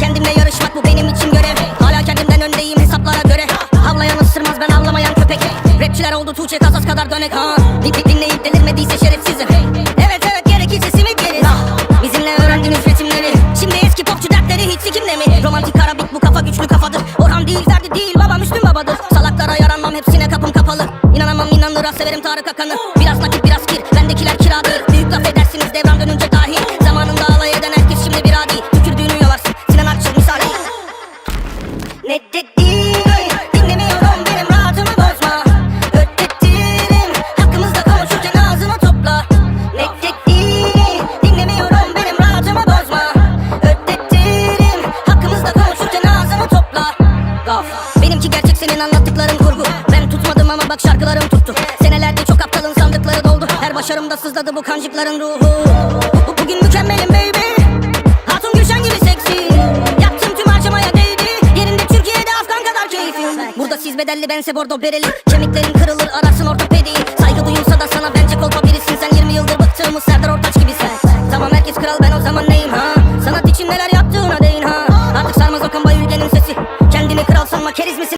Kendimle yarışmak bu benim için görev. Hala kendimden öndeyim hesaplara göre. Havlayan ısırmaz ben avlamayan köpek. Rapçiler oldu Tuğçe Kazas kadar dönek. Ha Din- din- Dinleyip delirmediyse şerefsizim. Evet evet gerekirse simit yeriz Bizimle öğrendiğiniz ritimleri. Şimdi eski popçu dertleri hiç sikimde mi? Romantik karabik bu kafa güçlü kafadır. Orhan değil Ferdi değil baba Müslüm babadır. Salaklara yaranmam hepsine kapım kapalı İnanır severim Tarık Akan'ı. Biraz nakit biraz kir. Bendekiler kiradır. Büyük laf edersiniz devran dönünce dahi. Zamanında alay eden herkes şimdi bir adi. Tükürdüğünü yalarsın. Sinan Akçıl misali. Ne dediğini dinlemiyorum benim rahatımı bozma. Ödettirim hakkımızda konuşurken ağzını topla. Ne dediğini dinlemiyorum benim rahatımı bozma. Ödettirim hakkımızda konuşurken ağzını topla. Benimki gerçek senin anlattıkların kurgu Ben tutmadım ama bak şarkılarım tuttu. Senelerde çok aptalın sandıkları doldu. Her başarımda sızladı bu kancıkların ruhu. Bu- Bugün mükemmelim baby. Hatun Gülşen gibi seksi. Yaptığım tüm harcamaya değdi. Yerinde Türkiye'de Afgan kadar keyfim Burada siz bedelli bense bordo bereli Kemiklerin kırılır ararsın ortopedi. Saygı duyulsa da sana bence